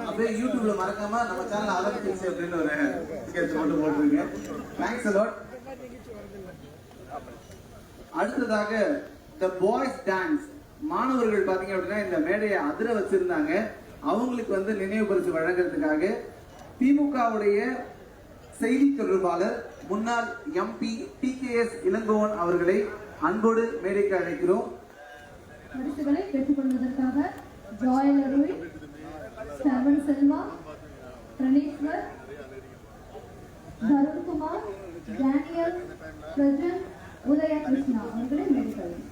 அப்படியே யூடியூப்ல மறக்காம நம்ம சேனல் அலம்பிக்ஸ் அப்படின்னு ஒரு ஸ்கெட்ச் மட்டும் போட்டுருங்க தேங்க்ஸ் அலாட் அடுத்ததாக த பாய்ஸ் டான்ஸ் மாணவர்கள் பாத்தீங்க அப்படின்னா இந்த மேடையை அதிர வச்சிருந்தாங்க. அவங்களுக்கு வந்து நினைவு பரிசு வழங்குறதுக்காக திமுகவுடைய செய்தி தொடர்பாளர் முன்னாள் MP T K S Elangovan அவர்களை அன்போடு மேடைக்கு அழைக்கிறோம். பரிசுகளை பெற்றுக்கொள்வதற்காக ஜாயல் அருள் சரவண் செல்வா பிரணேஸ்வர் தருண்குமார் டேனியல் பிரஜன் உதயகிருஷ்ணா அவர்களை மேற்கொள்ளும்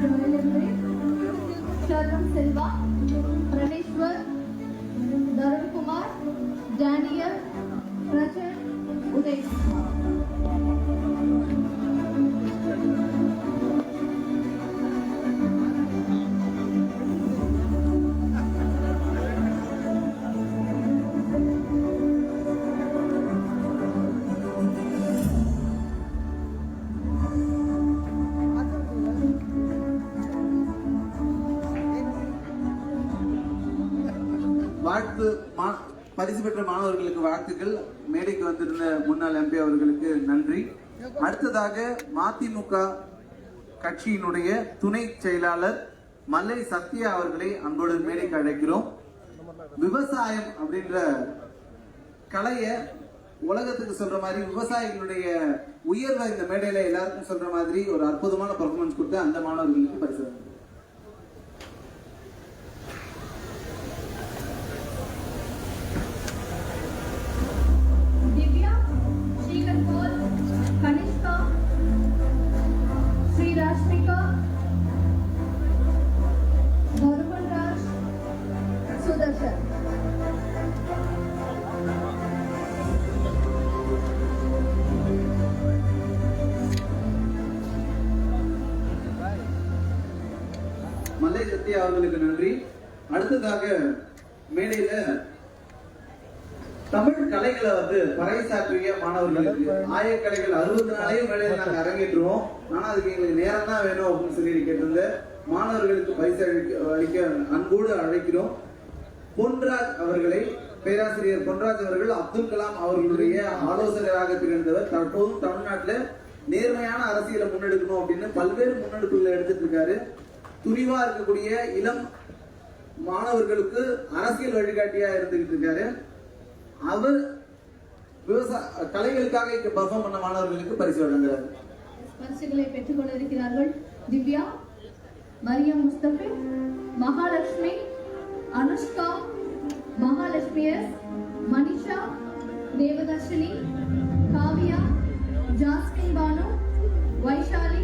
ஜாயல் அருள் சரவண் செல்வா பிரணேஸ்வர் தருண்குமார் வாழ்த்து மா- பரிசு பெற்ற மாணவர்களுக்கு வாழ்த்துக்கள். மேடைக்கு வந்திருந்த முன்னாள் எம்பி அவர்களுக்கு நன்றி. அடுத்ததாக மதிமுக கட்சியினுடைய துணை செயலாளர் மல்லை சத்யா அவர்களை அன்போடு மேடைக்கு அழைக்கிறோம். விவசாயம் அப்படின்ற கலைய உலகத்துக்கு சொல்ற மாதிரி விவசாயிகளுடைய உயர்வை இந்த மேடையில எல்லாருக்கும் சொல்ற மாதிரி ஒரு அற்புதமான பர்ஃபார்மன்ஸ் கொடுத்து அந்த மாணவர்களுக்கு பரிசு சத்யா அவர்களுக்கு நன்றி. அடுத்ததாக மேடையில தமிழ் கலைகளை வந்து பறைசாற்றிய மாணவர்களுக்கு ஆயக்கலைகள் கலைகள் அறுபத்தி நாளையும் மேடையில் நாங்க அரங்கேற்றுவோம். ஆனா அதுக்கு எங்களுக்கு நேரம் தான் வேணும் அப்படின்னு சொல்லி கேட்டிருந்தேன் மாணவர்களுக்கு பரிசு அளிக்க அளிக்க அன்போடு அழைக்கிறோம். பொன்ராஜ் அவர்களை பேராசிரியர் பொன்ராஜ் அவர்கள் அப்துல் கலாம் அவர்களுடைய ஆலோசகராக திகழ்ந்தவர். தற்போதும் தமிழ்நாட்டில் நேர்மையான அரசியலை முன்னெடுக்கணும் அப்படின்னு பல்வேறு முன்னெடுப்புகளை எடுத்துட்டு இருக்காரு. துணிவா இருக்கக்கூடிய இளம் மாணவர்களுக்கு அரசியல் வழிகாட்டியா இருந்துகிட்டு இருக்காரு. அவர் விவசாய கலைகளுக்காக இங்க பர்ஃபார்ம் பண்ண மாணவர்களுக்கு பரிசு வழங்குறாரு. பரிசுகளை பெற்றுக்கொண்டு இருக்கிறார்கள் திவ்யா மரியம் முஸ்தபி மகாலட்சுமி அனுஷ்கா மகாலட்சுமி மனிஷா தேவதர்ஷினி காவியா ஜாஸ்மின் பானு வைஷாலி